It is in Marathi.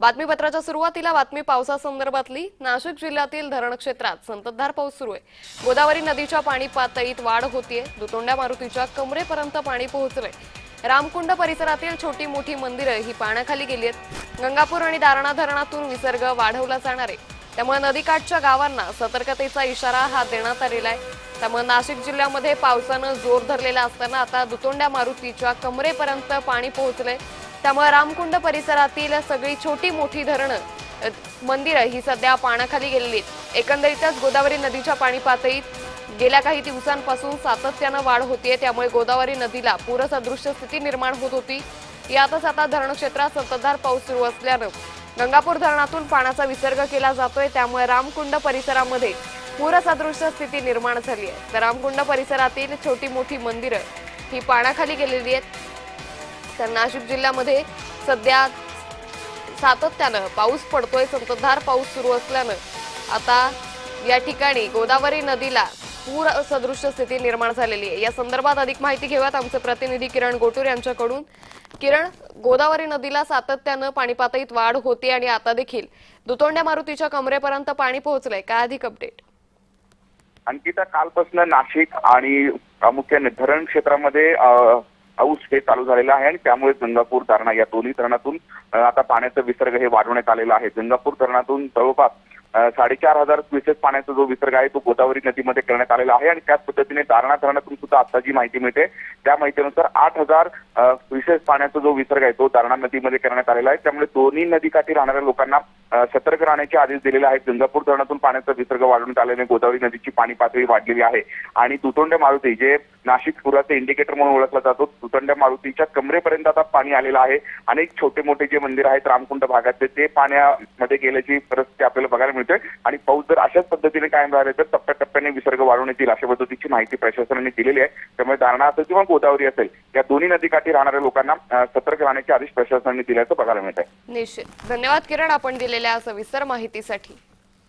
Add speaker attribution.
Speaker 1: बातमीपत्राच्या सुरुवातीला बातमी पावसासंदर्भातली. नाशिक जिल्ह्यातील धरण क्षेत्रात संततधार पाऊस सुरू आहे. गोदावरी नदीच्या पाणी पातळीत वाढ होतीये. दुतोंड्या मारुतीच्या कमरेपर्यंत पाणी पोहोचले रामकुंड परिसरातील छोटी मोठी मंदिरं ही पाण्याखाली गेली आहेत गंगापूर आणि दारणा धरणातून विसर्ग वाढवला जाणार आहे. त्यामुळे नदीकाठच्या गावांना सतर्कतेचा इशारा हा देण्यात आलेला आहे. त्यामुळे नाशिक जिल्ह्यामध्ये पावसानं जोर धरलेला असताना आता दुतोंड्या मारुतीच्या कमरेपर्यंत पाणी पोहोचलंय. त्यामुळे रामकुंड परिसरातील सगळी छोटी मोठी धरणं मंदिरं ही सध्या पाण्याखाली गेलेली आहेत. एकंदरीतच गोदावरी नदीच्या पाणी पातळीत गेल्या काही दिवसांपासून सातत्यानं वाढ होतीये. त्यामुळे गोदावरी नदीला पूरसदृश्य स्थिती निर्माण होत होती. यातच आता धरण क्षेत्रात संततधार पाऊस सुरू असल्यानं गंगापूर धरणातून पाण्याचा विसर्ग केला जातोय. त्यामुळे रामकुंड परिसरामध्ये पूरसदृश्य स्थिती निर्माण झाली आहे. तर रामकुंड परिसरातील छोटी मोठी मंदिरं ही पाण्याखाली गेलेली आहेत. तर नाशिक जिल्ह्यामध्ये सध्या सातत्यानं पाऊस पडतोय संततधार पाऊस सुरू असल्यानं आता या ठिकाणी गोदावरी नदीला पूर सदृश्य स्थिती निर्माण झालेली आहे. या संदर्भात अधिक माहिती घेऊयात आमचे प्रतिनिधी किरण गोटूर यांच्याकडून. किरण गोदावरी नदीला सातत्यानं पाणी पातळीत वाढ होती आणि आता देखील दुतोंड्या मारुतीच्या कमरेपर्यंत पाणी पोहोचलंय. काय अधिक अपडेट
Speaker 2: अंकिता कालपासून नाशिक आणि प्रामुख्याने धरण क्षेत्रामध्ये पाऊस हे चालू झालेला आहे आणि त्यामुळे गंगापूर धरणा या दोन्ही धरणातून आता पाण्याचा विसर्ग हे वाढवण्यात आलेला आहे. गंगापूर धरणातून जवळपास साडेचार हजार क्युसेस पाण्याचा जो विसर्ग आहे तो गोदावरी नदीमध्ये करण्यात आलेला आहे आणि त्याच पद्धतीने दारणा धरणातून सुद्धा आता जी माहिती मिळते त्या माहितीनुसार आठ हजार क्युसेस पाण्याचा जो विसर्ग आहे तो दारणा नदीमध्ये करण्यात आलेला आहे. त्यामुळे दोन्ही नदीकाठी राहणाऱ्या लोकांना सतर्क राहण्याचे आदेश दिलेले आहेत. गंगापूर धरणातून पाण्याचा विसर्ग वाढवण्यात आल्याने गोदावरी नदीची पाणी पातळी वाढलेली आहे. आणि दुतोंड्या मारुती जे नाशिक पुराचे इंडिकेटर म्हणून ओळखला जातो तुतोंड्या मारुतीच्या कमरेपर्यंत आता पाणी आलेलं आहे. अनेक छोटे मोठे जे मंदिर आहेत रामकुंड भागातले ते पाण्यामध्ये गेल्याची परिस्थिती आपल्याला बघायला मिळते आणि पाऊस जर अशाच पद्धतीने कायम राहिले तर टप्प्याटप्प्याने विसर्ग वाढवण्यात येईल अशा पद्धतीची माहिती प्रशासनाने दिलेली आहे. त्यामुळे दारणा असेल किंवा गोदावरी असेल या दोन्ही नदीकाठी राहणाऱ्या लोकांना सतर्क राहण्याचे आदेश प्रशासनाने दिल्याचं बघायला मिळत आहे
Speaker 1: निश्चित. धन्यवाद किरण आपण दिलेल्या सविस्तर माहितीसाठी.